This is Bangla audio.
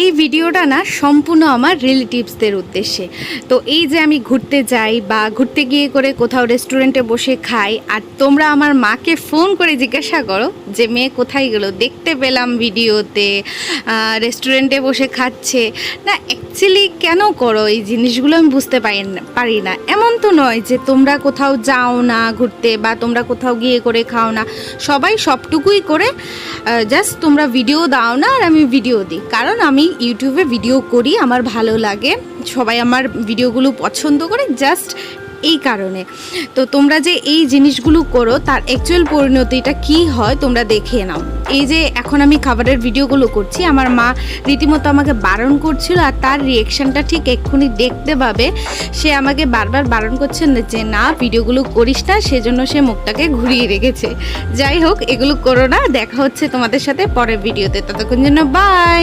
এই ভিডিওটা না সম্পূর্ণ আমার রিলেটিভসদের উদ্দেশ্যে। তো এই যে আমি ঘুরতে যাই বা ঘুরতে গিয়ে করে কোথাও রেস্টুরেন্টে বসে খাই, আর তোমরা আমার মাকে ফোন করে জিজ্ঞাসা করো যে, মেয়ে কোথায় গেলো? দেখতে পেলাম ভিডিওতে রেস্টুরেন্টে বসে খাচ্ছে। না অ্যাকচুয়ালি কেন করো? এই জিনিসগুলো আমি বুঝতে পারি না পারি না। এমন তো নয় যে, তোমরা কোথাও যাও না ঘুরতে বা তোমরা কোথাও গিয়ে করে খাও না। সবাই সবটুকুই করে জাস্ট তোমরা ভিডিও দাও না আর আমি ভিডিও দিই। কারণ আমি ইউটিউবে ভিডিও করি, আমার ভালো লাগে। সবাই আমার ভিডিওগুলো পছন্দ করে জাস্ট এই কারণে। তো তোমরা যে এই জিনিসগুলো করো, তার অ্যাকচুয়াল পরিণতিটা কি হয় তোমরা দেখে নাও। এই যে এখন আমি খাবারের ভিডিওগুলো করছি, আমার মা রীতিমতো আমাকে বারণ করছিল আর তার রিয়েকশনটা ঠিক এক্ষুনি দেখতে পাবে। সে আমাকে বারবার বারণ করছে যে, না ভিডিওগুলো করিস না। সেজন্য সে মুখটাকে ঘুরিয়ে রেখেছে। যাই হোক, এগুলো করো না, দেখা হচ্ছে তোমাদের সাথে পরের ভিডিওতে ততক্ষণ জন্য বাই